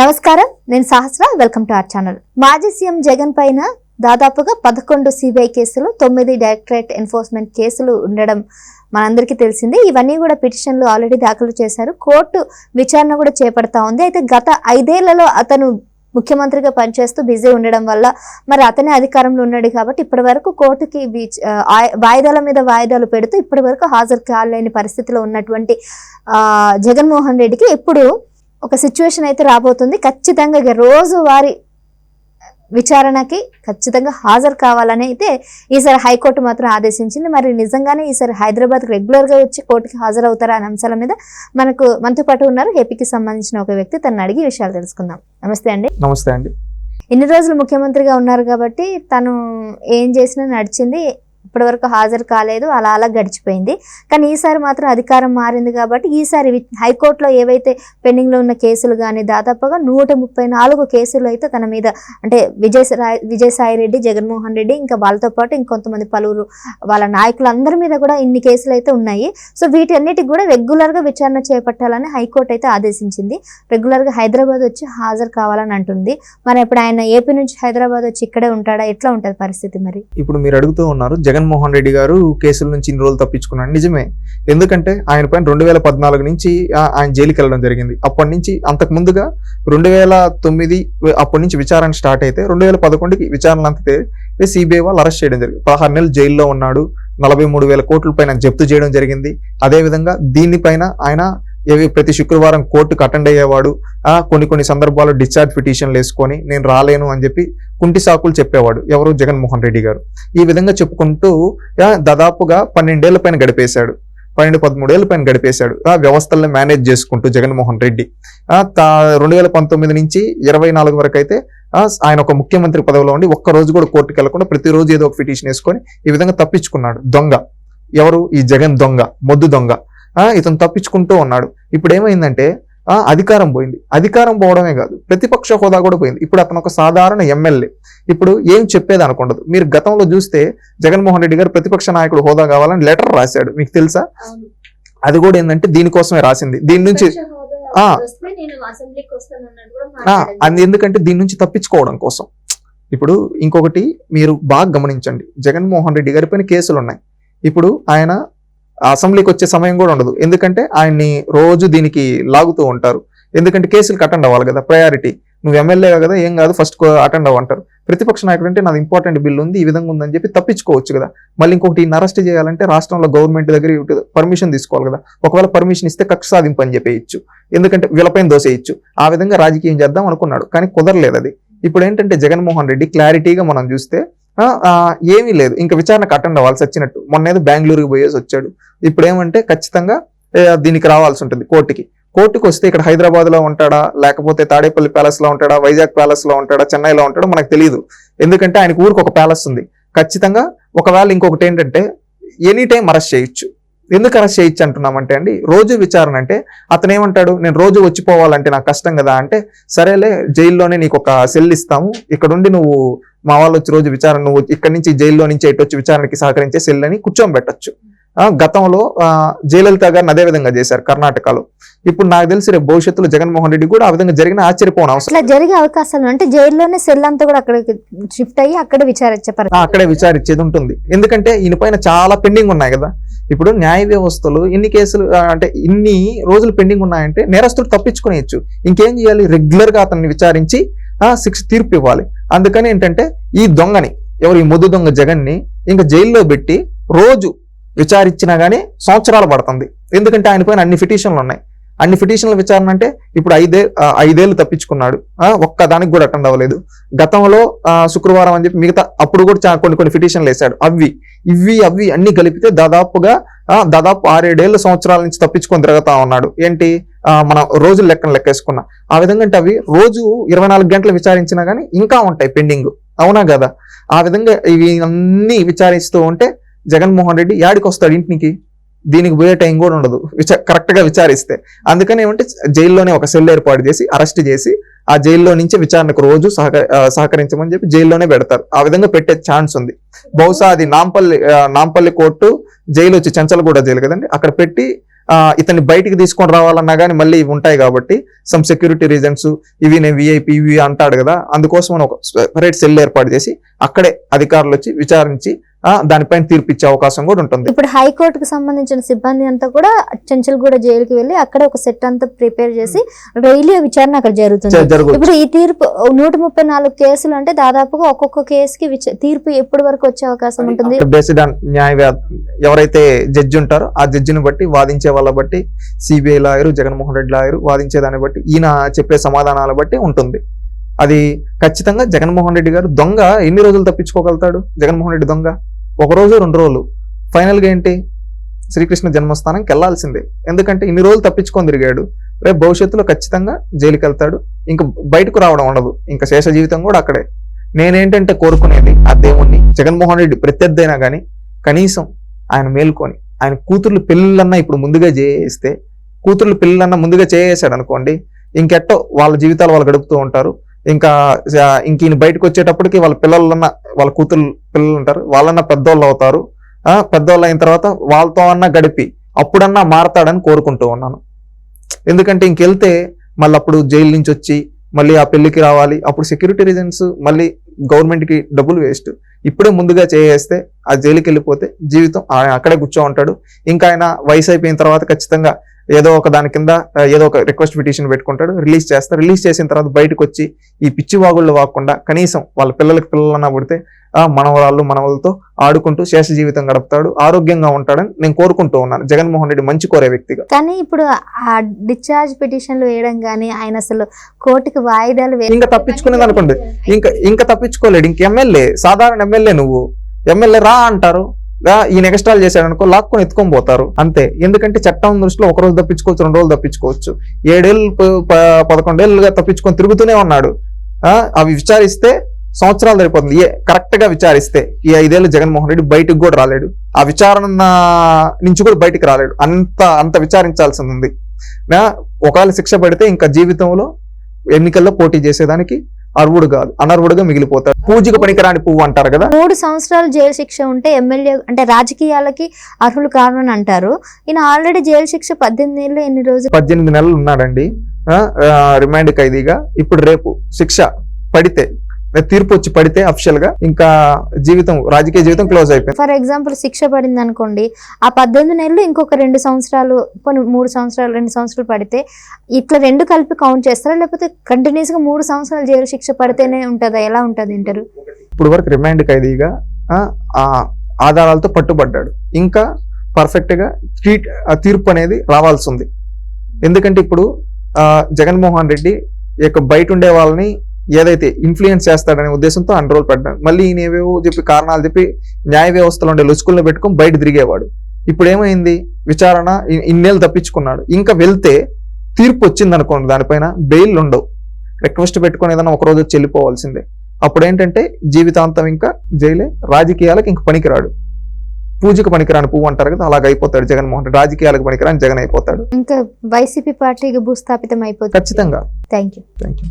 నమస్కారం. నేను Sahasra. Welcome to our channel. మాజీ సీఎం జగన్ పైన దాదాపుగా పదకొండు సిబిఐ కేసులు తొమ్మిది డైరెక్టరేట్ ఎన్ఫోర్స్మెంట్ కేసులు ఉండడం మనందరికీ తెలిసిందే. ఇవన్నీ కూడా పిటిషన్లు ఆల్రెడీ దాఖలు చేశారు. కోర్టు విచారణ కూడా చేపడతా ఉంది. అయితే గత ఐదేళ్ళలో అతను ముఖ్యమంత్రిగా పనిచేస్తూ బిజీ ఉండడం వల్ల మరి అతనే అధికారంలో ఉన్నాడు కాబట్టి ఇప్పటి వరకు కోర్టుకి వాయిదాల మీద వాయిదాలు పెడుతూ ఇప్పటి వరకు హాజరు కాలేని పరిస్థితిలో ఉన్నటువంటి జగన్మోహన్ రెడ్డికి ఇప్పుడు ఒక సిచ్యువేషన్ అయితే రాబోతుంది. ఖచ్చితంగా ఇక రోజు వారి విచారణకి ఖచ్చితంగా హాజరు కావాలని అయితే ఈసారి హైకోర్టు మాత్రం ఆదేశించింది. మరి నిజంగానే ఈసారి హైదరాబాద్ రెగ్యులర్గా వచ్చి కోర్టుకి హాజరవుతారా అనే అంశాల మీద మనకు మనతో పాటు ఉన్నారు. ఏపీకి సంబంధించిన ఒక వ్యక్తి తను అడిగి విషయాలు తెలుసుకుందాం. నమస్తే అండి. నమస్తే అండి. ఇన్ని రోజులు ముఖ్యమంత్రిగా ఉన్నారు కాబట్టి తను ఏం చేసినా నడిచింది. ఇప్పటివరకు హాజరు కాలేదు అలా అలా గడిచిపోయింది. కానీ ఈసారి మాత్రం అధికారం మారింది కాబట్టి ఈసారి హైకోర్టులో ఏవైతే పెండింగ్లో ఉన్న కేసులు కానీ దాదాపుగా నూట ముప్పై నాలుగు కేసులు అయితే తన మీద అంటే విజయసాయి విజయసాయి రెడ్డి జగన్మోహన్ రెడ్డి ఇంకా వాళ్ళతో పాటు ఇంకొంతమంది పలువురు వాళ్ళ నాయకులందరి మీద కూడా ఇన్ని కేసులు అయితే ఉన్నాయి. సో వీటన్నిటికి కూడా రెగ్యులర్గా విచారణ చేపట్టాలని హైకోర్టు అయితే ఆదేశించింది. రెగ్యులర్గా హైదరాబాద్ వచ్చి హాజరు కావాలని అంటుంది. మరి ఇప్పుడు ఆయన ఏపీ నుంచి హైదరాబాద్ వచ్చి ఇక్కడే ఉంటాడా? ఎట్లా ఉంటుంది పరిస్థితి మరి? ఇప్పుడు మీరు అడుగుతూ ఉన్నారు జగన్మోహన్ రెడ్డి గారు కేసుల నుంచి ఇన్ని రోజులు తప్పించుకున్నాడు. నిజమే. ఎందుకంటే ఆయన పైన రెండు వేల పద్నాలుగు నుంచి ఆయన జైలుకి వెళ్ళడం జరిగింది. అప్పటి నుంచి అంతకు ముందుగా రెండు వేల తొమ్మిది అప్పటి నుంచి విచారణ స్టార్ట్ అయితే రెండు వేల పదకొండుకి విచారణ అంతే సిబిఐ వాళ్ళు అరెస్ట్ చేయడం జరిగింది. పదహారు నెలలు జైల్లో ఉన్నాడు. నలభై మూడు వేల కోట్ల పైన జప్తు చేయడం జరిగింది. అదేవిధంగా దీనిపైన ఆయన ఏవి ప్రతి శుక్రవారం కోర్టుకు అటెండ్ అయ్యేవాడు. కొన్ని కొన్ని సందర్భాల్లో డిశ్చార్జ్ పిటిషన్లు వేసుకొని నేను రాలేను అని చెప్పి కుంటి సాకులు చెప్పేవాడు ఎవరు? జగన్మోహన్ రెడ్డి గారు. ఈ విధంగా చెప్పుకుంటూ దాదాపుగా పన్నెండేళ్ళ పైన గడిపేశాడు. పన్నెండు పదమూడేళ్ళ పైన గడిపేశాడు. ఆ వ్యవస్థల్ని మేనేజ్ చేసుకుంటూ జగన్మోహన్ రెడ్డి. తా- రెండు వేల పంతొమ్మిది నుంచి ఇరవై నాలుగు వరకు అయితే ఆయన ఒక ముఖ్యమంత్రి పదవిలో ఉండి ఒక్క రోజు కూడా కోర్టుకు వెళ్ళకుండా ప్రతిరోజు ఏదో ఒక పిటిషన్ వేసుకొని ఈ విధంగా తప్పించుకున్నాడు. దొంగ. ఎవరు? ఈ జగన్ దొంగ. మొద్దు దొంగ. ఇతను తప్పించుకుంటూ ఉన్నాడు. ఇప్పుడు ఏమైందంటే అధికారం పోయింది. అధికారం పోవడమే కాదు ప్రతిపక్ష హోదా కూడా పోయింది. ఇప్పుడు అతను ఒక సాధారణ ఎమ్మెల్యే. ఇప్పుడు ఏం చెప్పేది అనుకుండదు. మీరు గతంలో చూస్తే జగన్మోహన్ రెడ్డి గారు ప్రతిపక్ష నాయకుడు హోదా కావాలని లెటర్ రాశాడు. మీకు తెలుసా? అది కూడా ఏంటంటే దీనికోసమే రాసింది. దీని నుంచి అది ఎందుకంటే దీని నుంచి తప్పించుకోవడం కోసం. ఇప్పుడు ఇంకొకటి మీరు బాగా గమనించండి. జగన్మోహన్ రెడ్డి గారి పైన కేసులు ఉన్నాయి ఇప్పుడు ఆయన అసెంబ్లీకి వచ్చే సమయం కూడా ఉండదు. ఎందుకంటే ఆయన్ని రోజు దీనికి లాగుతూ ఉంటారు. ఎందుకంటే కేసులకు అటెండ్ అవ్వాలి కదా ప్రయారిటీ నువ్వు ఎమ్మెల్యే కదా ఏం కాదు ఫస్ట్ అటెండ్ అవ్వంటారు ప్రతిపక్ష నాయకుడు అంటే నాది ఇంపార్టెంట్ బిల్ ఉంది ఈ విధంగా ఉందని చెప్పి తప్పించుకోవచ్చు కదా. మళ్ళీ ఇంకొకటి ఈయన అరెస్ట్ చేయాలంటే రాష్ట్రంలో గవర్నమెంట్ దగ్గర పర్మిషన్ తీసుకోవాలి కదా. ఒకవేళ పర్మిషన్ ఇస్తే కక్ష సాధింపు అని చెప్పేయచ్చు. ఎందుకంటే వీళ్ళపైన దోసేయచ్చు. ఆ విధంగా రాజకీయం చేద్దాం అనుకున్నాడు. కానీ కుదరలేదు అది. ఇప్పుడు ఏంటంటే జగన్మోహన్ రెడ్డి క్లారిటీగా మనం చూస్తే ఏమీ లేదు. ఇంకా విచారణకు అటెండ్ అవ్వాల్సి వచ్చినట్టు మొన్న ఏదో బెంగళూరుకి పోయేసి వచ్చాడు. ఇప్పుడు ఏమంటే ఖచ్చితంగా దీనికి రావాల్సి ఉంటుంది కోర్టుకి. కోర్టుకు వస్తే ఇక్కడ హైదరాబాద్లో ఉంటాడా లేకపోతే తాడేపల్లి ప్యాలెస్లో ఉంటాడా వైజాగ్ ప్యాలెస్లో ఉంటాడా చెన్నైలో ఉంటాడో మనకు తెలియదు ఎందుకంటే ఆయనకు ఊరికి ఒక ప్యాలెస్ ఉంది. ఖచ్చితంగా ఒకవేళ ఇంకొకటి ఏంటంటే ఎనీ టైం అరెస్ట్ చేయొచ్చు. ఎందుకు అరెస్ట్ చేయొచ్చు అంటున్నామంటే అండి రోజు విచారణ అంటే అతను ఏమంటాడు నేను రోజు వచ్చిపోవాలంటే నాకు కష్టం కదా అంటే సరేలే జైల్లోనే నీకు ఒక సెల్ ఇస్తాము ఇక్కడ ఉండి నువ్వు మా వాళ్ళు వచ్చి రోజు విచారణ నువ్వు ఇక్కడ నుంచి జైల్లో నుంచి ఎటు వచ్చి విచారణకి సహకరించే సెల్ అని కూర్చోబెట్టచ్చు. గతంలో జయలలిత గారిని అదే విధంగా చేశారు కర్ణాటకలో. ఇప్పుడు నాకు తెలిసి రేపు భవిష్యత్తులో జగన్మోహన్ రెడ్డి కూడా ఆ విధంగా జరిగిన ఆశ్చర్యపోవడం అవసరం. ఇట్లా జరిగే అవకాశాలు అంటే జైల్లోనే సెల్ అంతా కూడా అక్కడికి షిఫ్ట్ అయ్యి అక్కడ విచారించే ఆ, పరిస్థితి అక్కడే విచారించేది ఉంటుంది. ఎందుకంటే ఈయన పైన చాలా పెండింగ్ ఉన్నాయి కదా. ఇప్పుడు న్యాయ వ్యవస్థలు ఇన్ని కేసులు అంటే ఇన్ని రోజులు పెండింగ్ ఉన్నాయంటే నేరస్తుడు తప్పించుకునేయచ్చు. ఇంకేం చేయాలి? రెగ్యులర్గా అతన్ని విచారించి ఆ శిక్ష తీర్పు ఇవ్వాలి. అందుకని ఏంటంటే ఈ దొంగని ఎవరు ఈ ముద్దు దొంగ జగన్ని ఇంకా జైల్లో పెట్టి రోజు విచారించినా కానీ సంవత్సరాలు పడుతుంది. ఎందుకంటే ఆయన పైన అన్ని పిటిషన్లు ఉన్నాయి. అన్ని పిటిషన్ల విచారణ అంటే ఇప్పుడు ఐదే ఐదేళ్ళు ఐదేళ్ళు తప్పించుకున్నాడు ఒక్క దానికి కూడా అటెండ్ అవ్వలేదు. గతంలో శుక్రవారం అని చెప్పి మిగతా అప్పుడు కూడా కొన్ని కొన్ని పిటిషన్లు వేశాడు. అవి ఇవి అవి అన్ని కలిపితే దాదాపుగా దాదాపు ఆరేడేళ్ళ సంవత్సరాల నుంచి తప్పించుకొని తిరుగుతా ఉన్నాడు. ఏంటి? మన మనం రోజుల లెక్కన లెక్కేసుకున్నా. ఆ విధంగా అంటే అవి రోజు ఇరవై నాలుగు గంటలు విచారించినా కానీ ఇంకా ఉంటాయి పెండింగ్. అవునా కదా? ఆ విధంగా ఇవి అన్ని విచారిస్తూ ఉంటే జగన్మోహన్ రెడ్డి యాడికి వస్తాడు ఇంటికి? దీనికి పోయే టైం కూడా ఉండదు. విచా కరెక్ట్గా విచారిస్తే. అందుకని ఏమంటే జైల్లోనే ఒక సెల్ ఏర్పాటు చేసి అరెస్ట్ చేసి ఆ జైల్లో నుంచి విచారణకు రోజు సహక సహకరించమని చెప్పి జైల్లోనే పెడతారు. ఆ విధంగా పెట్టే ఛాన్స్ ఉంది. బహుశా అది నాంపల్లి నాంపల్లి కోర్టు జైలు వచ్చి చెంచలగూడ జైలు కదండి? అక్కడ పెట్టి ఇతన్ని బయటికి తీసుకొని రావాలన్నా కానీ మళ్ళీ ఇవి ఉంటాయి కాబట్టి సమ్ సెక్యూరిటీ రీజన్స్ ఇవి నేను విఐపి ఇవి అంటాడు కదా? అందుకోసం మనం ఒక సెపరేట్ సెల్ ఏర్పాటు చేసి అక్కడే అధికారులు వచ్చి విచారించి దానిపైన తీర్పు ఇచ్చే అవకాశం కూడా ఉంటుంది. ఇప్పుడు హైకోర్టుకు సంబంధించిన సిబ్బంది అంతా కూడా చెంచల్గూడ జైలుకి వెళ్ళి అక్కడ ఒక సెట్ అంతా ప్రిపేర్ చేసి డైలీ విచారణ అక్కడ జరుగుతుంది. ఇప్పుడు ఈ తీర్పు నూట ముప్పై నాలుగు కేసులు అంటే దాదాపుగా ఒక్కొక్క కేసుకి తీర్పు ఎప్పటి వరకు వచ్చే అవకాశం ఉంటుంది? బేస్డ్ న్యాయ ఎవరైతే జడ్జి ఉంటారో ఆ జడ్జిని బట్టి వాదించే వాళ్ళ బట్టి CBI lawyer Jaganmohan Reddy lawyer వాదించే దాన్ని బట్టి ఈయన చెప్పే సమాధానాల బట్టి ఉంటుంది. అది ఖచ్చితంగా జగన్మోహన్ రెడ్డి గారు దొంగ ఎన్ని రోజులు తప్పించుకోగలుగుతాడు? జగన్మోహన్ రెడ్డి దొంగ? ఒక రోజు రెండు రోజులు. ఫైనల్గా ఏంటి? శ్రీకృష్ణ జన్మస్థానంకి వెళ్ళాల్సిందే. ఎందుకంటే ఇన్ని రోజులు తప్పించుకొని తిరిగాడు. రేపు భవిష్యత్తులో ఖచ్చితంగా జైలుకి వెళ్తాడు. ఇంకా బయటకు రావడం ఉండదు. ఇంకా శేష జీవితం కూడా అక్కడే. నేనేంటంటే కోరుకునేది ఆ దేవుణ్ణి జగన్మోహన్ రెడ్డి ప్రత్యర్థి అయినా కానీ కనీసం ఆయన మేల్కొని ఆయన కూతుర్లు పెళ్ళిళ్ళన్నా ఇప్పుడు ముందుగా చేస్తే కూతుర్లు పెళ్ళిళ్ళన్నా ముందుగా చేసేసాడు అనుకోండి ఇంకెట్టో వాళ్ళ జీవితాలు వాళ్ళు గడుపుతూ ఉంటారు. ఇంకా ఇంక ఈయన బయటకు వచ్చేటప్పటికి వాళ్ళ పిల్లలన్న వాళ్ళ కూతురు పిల్లలు ఉంటారు వాళ్ళన్న పెద్దోళ్ళు అవుతారు. పెద్దోళ్ళు అయిన తర్వాత వాళ్ళతో అన్నా గడిపి అప్పుడన్నా మారతాడని కోరుకుంటూ ఉన్నాను. ఎందుకంటే ఇంకెళ్తే మళ్ళీ అప్పుడు జైలు నుంచి వచ్చి మళ్ళీ ఆ పెళ్ళికి రావాలి. అప్పుడు సెక్యూరిటీ రీజన్స్ మళ్ళీ గవర్నమెంట్కి డబ్బులు వేస్ట్ ఇప్పుడే ముందుగా చేసేస్తే ఆ జైలుకి వెళ్ళిపోతే జీవితం ఆయన అక్కడే కూర్చో ఉంటాడు ఇంకా ఆయన వయసు అయిపోయిన తర్వాత ఖచ్చితంగా ఏదో ఒక దాని కింద ఏదో ఒక రిక్వెస్ట్ పిటిషన్ పెట్టుకుంటాడు రిలీజ్ చేస్తారు రిలీజ్ చేసిన తర్వాత బయటకు వచ్చి ఈ పిచ్చి వాగుళ్ళు వాకుండా కనీసం వాళ్ళ పిల్లలకి పిల్లలన్నా పుడితే మనవరాళ్ళు మనవలతో ఆడుకుంటూ శేష జీవితం గడుపుతాడు ఆరోగ్యంగా ఉంటాడని నేను కోరుకుంటూ ఉన్నాను. జగన్మోహన్ రెడ్డి మంచి కోరే వ్యక్తిగా. కానీ ఇప్పుడు ఆ డిశ్చార్జ్ పిటిషన్లు వేయడం కానీ ఆయన అసలు కోర్టుకి వాయిదాలు ఇంకా తప్పించుకునేది అనుకోండి. ఇంకా ఇంకా తప్పించుకోలేడు. ఇంక ఎమ్మెల్యే సాధారణ ఎమ్మెల్యే నువ్వు. ఎమ్మెల్యే రా అంటారు. ఈయన ఎక్స్ట్రాల్ చేశాడు అనుకో లాక్కొని ఎత్తుకొని పోతారు. అంతే. ఎందుకంటే చట్టం దృష్టిలో ఒక రోజు తప్పించుకోవచ్చు రెండు రోజులు తప్పించుకోవచ్చు. ఏడేళ్ళు ప- పదకొండేళ్ళుగా తప్పించుకొని తిరుగుతూనే ఉన్నాడు. అవి విచారిస్తే సంవత్సరాలు సరిపోతుంది. ఏ కరెక్ట్గా విచారిస్తే ఈ ఐదేళ్ళు జగన్మోహన్ రెడ్డి బయటకు కూడా రాలేడు. ఆ విచారణ నుంచి కూడా బయటికి రాలేడు. అంత అంత విచారించాల్సింది ఉంది. ఒకవేళ శిక్ష పడితే ఇంకా జీవితంలో ఎన్నికల్లో పోటీ చేసేదానికి అర్వుడు కాదు అనర్వుడుగా మిగిలిపోతాడు. పూజకు పనికిరాని పువ్వు అంటారు కదా? మూడు సంవత్సరాలు జైలు శిక్ష ఉంటే ఎమ్మెల్యే అంటే రాజకీయాలకి అర్హులు కావాలని అంటారు. ఈయన ఆల్రెడీ జైలు శిక్ష పద్దెనిమిది ఏళ్ళు ఎన్ని రోజులు? పద్దెనిమిది నెలలు ఉన్నాడండి. రిమాండ్ ఖైదీగా. ఇప్పుడు రేపు శిక్ష పడితే తీర్పు వచ్చి పడితే అఫిషియల్గా ఇంకా జీవితం రాజకీయ జీవితం క్లోజ్ అయిపోయింది. ఫర్ ఎగ్జాంపుల్ శిక్ష పడింది అనుకోండి ఆ పద్దెనిమిది నెలలు ఇంకొక రెండు సంవత్సరాలు మూడు సంవత్సరాలు రెండు సంవత్సరాలు పడితే ఇట్లా రెండు కలిపి కౌంట్ చేస్తారా? లేకపోతే కంటిన్యూస్గా మూడు సంవత్సరాలు జైలు శిక్ష పడితేనే ఉంటుందా? ఎలా ఉంటుంది ఇంటారు ఇప్పుడు వరకు రిమాండ్ ఖైదీగా ఆ, ఆధారాలతో పట్టుబడ్డాడు. ఇంకా పర్ఫెక్ట్గా ట్రీట్ తీర్పు అనేది రావాల్సి ఉంది. ఎందుకంటే ఇప్పుడు జగన్మోహన్ రెడ్డి యొక్క బయట ఉండే వాళ్ళని ఏదైతే ఇన్ఫ్లుయెన్స్ చేస్తాడనే ఉద్దేశంతో అన్ని రోజులు పడ్డాడు. మళ్ళీ ఈయన ఏవేవో చెప్పి కారణాలు చెప్పి న్యాయ వ్యవస్థలో ఉండే లుసుకులను పెట్టుకొని బయట తిరిగేవాడు. ఇప్పుడు ఏమైంది విచారణ ఇన్నేళ్ళు తప్పించుకున్నాడు. ఇంకా వెళ్తే తీర్పు వచ్చింది అనుకోండి దానిపైన బెయిల్ ఉండవు. రిక్వెస్ట్ పెట్టుకొని ఏదైనా ఒక రోజు వచ్చి వెళ్ళిపోవాల్సిందే. అప్పుడు ఏంటంటే జీవితాంతం ఇంకా జైలే రాజకీయాలకు ఇంక పనికిరాడు. పూజకు పనికిరాని పువ్వు అంటారు కదా అలాగ అయిపోతాడు జగన్మోహన్ రెడ్డి. రాజకీయాలకు పనికిరాని జగన్ అయిపోతాడు. ఇంకా వైసీపీ పార్టీకి భూస్థాపితం అయిపోతుంది. ఖచ్చితంగా. Thank you thank you